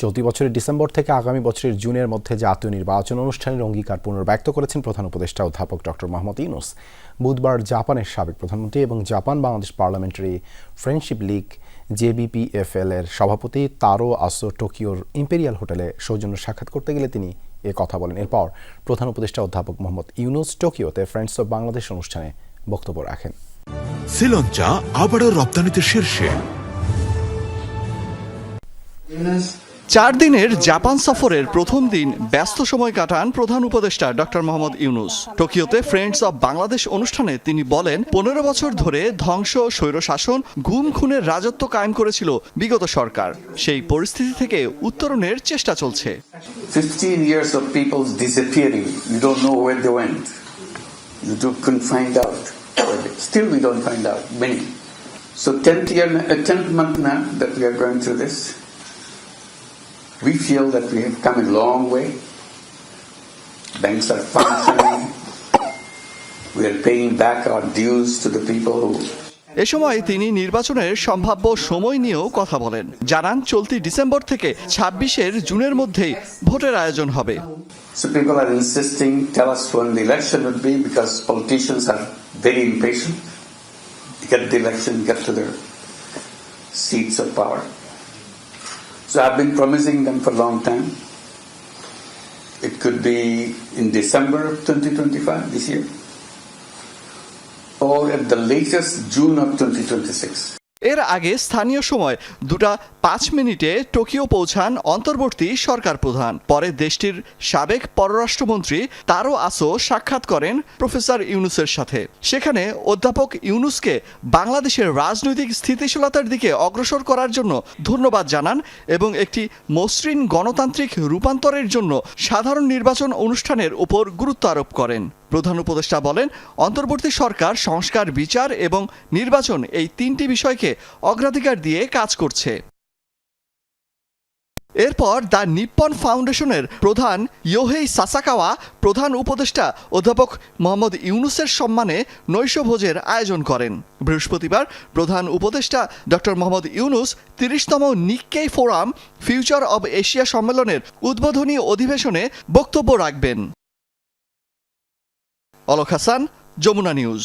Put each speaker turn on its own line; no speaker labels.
চলতি বছরের ডিসেম্বর থেকে আগামী বছরের জুনের মধ্যে জাতীয় নির্বাচন অনুষ্ঠানের অঙ্গীকার পুনর্ব্যক্ত করেছেন প্রধান উপদেষ্টা অধ্যাপক ডক্টর মোহাম্মদ ইউনুস। বুধবার জাপানের সাবেক প্রধানমন্ত্রী এবং Japan Bangladesh parliamentary friendship league JBPFL এর সভাপতি তারো আসো টোকিওর ইম্পেরিয়াল হোটেলে সৌজন্য সাক্ষাৎ করতে গেলে তিনি এ কথা বলেন। এরপর প্রধান উপদেষ্টা অধ্যাপক মোহাম্মদ ইউনুস টোকিওতে ফ্রেন্ডস অব বাংলাদেশ অনুষ্ঠানে বক্তব্য রাখেন।
শ্রীলঙ্কা আবারও রপ্তানিতে শীর্ষে।
চার দিনের জাপান সফরের প্রথম দিন ব্যস্ত সময় কাটান প্রধান উপদেষ্টা ডক্টর মোহাম্মদ ইউনুস টোকিওতে ফ্রেন্ডস অব বাংলাদেশ অনুষ্ঠানে তিনি বলেন পনেরো বছর ধরে ধ্বংস স্বৈরশাসন গুম খুনের রাজত্ব কায়েম করেছিল বিগত সরকার সেই পরিস্থিতি থেকে উত্তরণের চেষ্টা চলছে
15 years of people's disappearing. You don't know where they went. You do, couldn't find out. Still, we don't find out many. So, 10th year, uh, 10th month now that we are going through this, we feel that we have come a long way. Banks are functioning. We are paying back our dues to the people who
এ সময় তিনি নির্বাচনের সম্ভাব্য সময় নিয়েও কথা বলেন জানান চলতি ডিসেম্বর থেকে ছাব্বিশের জুনের মধ্যেই ভোটের আয়োজন হবে
So people are insisting, tell us when the election would be because politicians are very impatient. Get the election, get to their seats of power. So I've been promising them for a long time. It could be in December of 2025, this year, or at the latest June of 2026.
এর আগে স্থানীয় সময় দুটা পাঁচ মিনিটে Tokyo পৌঁছান অন্তর্বর্তী সরকার প্রধান। পরে দেশটির সাবেক পররাষ্ট্রমন্ত্রী তারও আসো সাক্ষাৎ করেন প্রফেসর ইউনুসের সাথে। সেখানে অধ্যাপক ইউনুসকে বাংলাদেশের রাজনৈতিক স্থিতিশীলতার দিকে অগ্রসর করার জন্য ধন্যবাদ জানান এবং একটি মসৃণ গণতান্ত্রিক রূপান্তরের জন্য সাধারণ নির্বাচন অনুষ্ঠানের উপর গুরুত্ব আরোপ করেন। প্রধান উপদেষ্টা বলেন, অন্তর্বর্তী সরকার, সংস্কার, বিচার এবং নির্বাচন এই তিনটি বিষয়কে অগ্রাধিকার দিয়ে কাজ করছে। এরপর দ্য নিপ্পন ফাউন্ডেশনের প্রধান ইয়োহেই সাসাকাওয়া, প্রধান উপদেষ্টা অধ্যাপক মোহাম্মদ ইউনুসের সম্মানে নৈশভোজের আয়োজন করেন। বৃহস্পতিবার প্রধান উপদেষ্টা doctor Mohammad Yunus তিরিশতম Nikkei forum, future of Asia সম্মেলনের উদ্বোধনী অধিবেশনে বক্তব্য রাখবেন। অলক হাসান যমুনা নিউজ।